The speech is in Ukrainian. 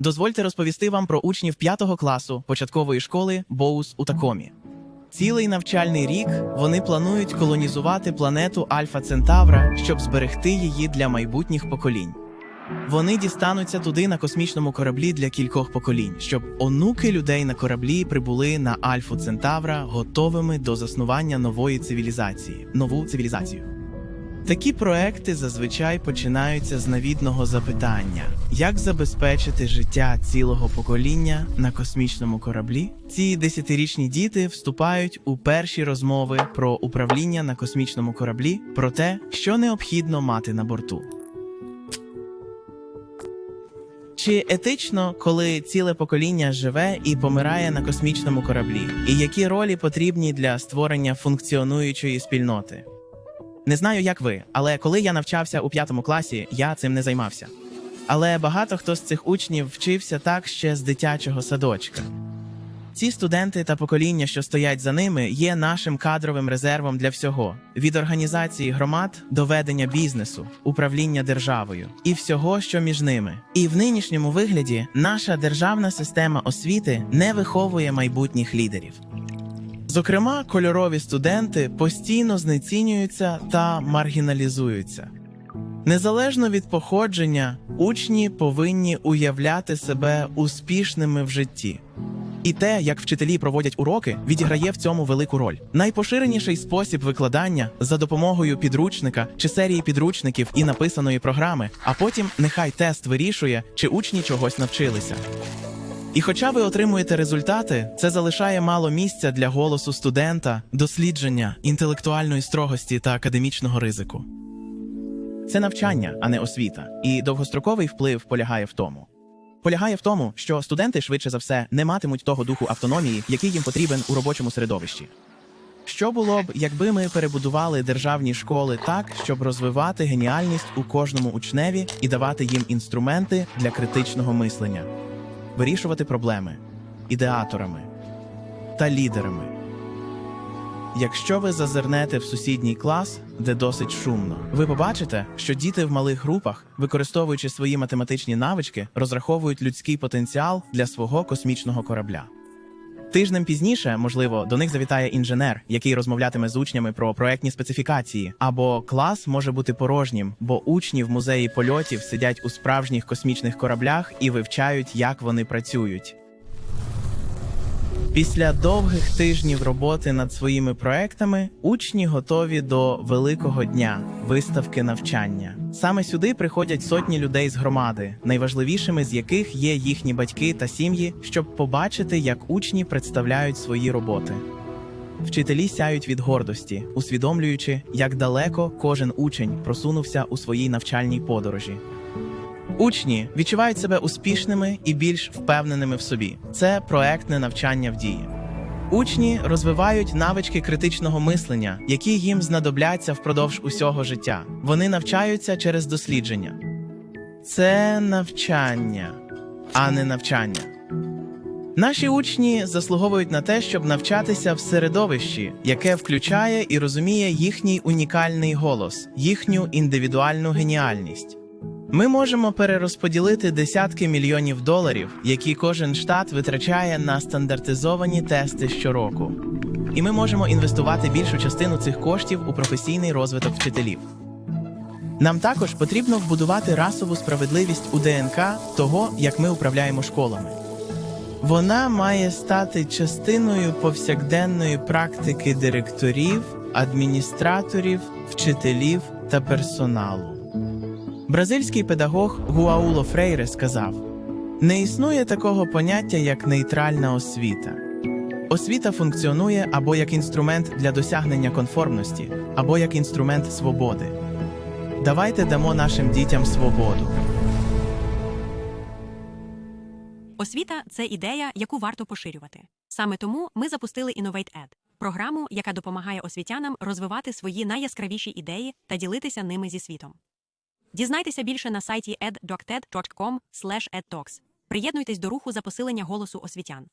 Дозвольте розповісти вам про учнів 5 класу початкової школи Боус у Такомі. Цілий навчальний рік вони планують колонізувати планету Альфа Центавра, щоб зберегти її для майбутніх поколінь. Вони дістануться туди на космічному кораблі для кількох поколінь, щоб онуки людей на кораблі прибули на Альфу Центавра готовими до заснування нової цивілізації, нову цивілізацію. Такі проекти зазвичай починаються з навідного запитання: як забезпечити життя цілого покоління на космічному кораблі? Ці десятирічні діти вступають у перші розмови про управління на космічному кораблі, про те, що необхідно мати на борту. Чи етично, коли ціле покоління живе і помирає на космічному кораблі? І які ролі потрібні для створення функціонуючої спільноти? Не знаю, як ви, але коли я навчався у п'ятому класі, я цим не займався. Але багато хто з цих учнів вчився так ще з дитячого садочка. Ці студенти та покоління, що стоять за ними, є нашим кадровим резервом для всього: від організації громад до ведення бізнесу, управління державою і всього, що між ними. І в нинішньому вигляді наша державна система освіти не виховує майбутніх лідерів. Зокрема, кольорові студенти постійно знецінюються та маргіналізуються. Незалежно від походження, учні повинні уявляти себе успішними в житті. І те, як вчителі проводять уроки, відіграє в цьому велику роль. Найпоширеніший спосіб викладання за допомогою підручника чи серії підручників і написаної програми, а потім нехай тест вирішує, чи учні чогось навчилися. І хоча ви отримуєте результати, це залишає мало місця для голосу студента, дослідження, інтелектуальної строгості та академічного ризику. Це навчання, а не освіта, і довгостроковий вплив полягає в тому. Полягає в тому, що студенти швидше за все не матимуть того духу автономії, який їм потрібен у робочому середовищі. Що було б, якби ми перебудували державні школи так, щоб розвивати геніальність у кожному учневі і давати їм інструменти для критичного мислення, вирішувати проблеми ідеаторами та лідерами. Якщо ви зазирнете в сусідній клас, де досить шумно, ви побачите, що діти в малих групах, використовуючи свої математичні навички, розраховують людський потенціал для свого космічного корабля. Тижнем пізніше, можливо, до них завітає інженер, який розмовлятиме з учнями про проектні специфікації, або клас може бути порожнім, бо учні в музеї польотів сидять у справжніх космічних кораблях і вивчають, як вони працюють. Після довгих тижнів роботи над своїми проектами учні готові до великого дня виставки навчання. Саме сюди приходять сотні людей з громади, найважливішими з яких є їхні батьки та сім'ї, щоб побачити, як учні представляють свої роботи. Вчителі сяють від гордості, усвідомлюючи, як далеко кожен учень просунувся у своїй навчальній подорожі. Учні відчувають себе успішними і більш впевненими в собі. Це проектне навчання в дії. Учні розвивають навички критичного мислення, які їм знадобляться впродовж усього життя. Вони навчаються через дослідження. Це навчання, а не навчання. Наші учні заслуговують на те, щоб навчатися в середовищі, яке включає і розуміє їхній унікальний голос, їхню індивідуальну геніальність. Ми можемо перерозподілити десятки мільйонів доларів, які кожен штат витрачає на стандартизовані тести щороку. І ми можемо інвестувати більшу частину цих коштів у професійний розвиток вчителів. Нам також потрібно вбудувати расову справедливість у ДНК того, як ми управляємо школами. Вона має стати частиною повсякденної практики директорів, адміністраторів, вчителів та персоналу. Бразильський педагог Гуауло Фрейре сказав: не існує такого поняття, як нейтральна освіта. Освіта функціонує або як інструмент для досягнення конформності, або як інструмент свободи. Давайте дамо нашим дітям свободу. Освіта це ідея, яку варто поширювати. Саме тому ми запустили InnovateEd – програму, яка допомагає освітянам розвивати свої найяскравіші ідеї та ділитися ними зі світом. Дізнайтеся більше на сайті ed.docted.com. Приєднуйтесь до руху за посилення голосу освітян.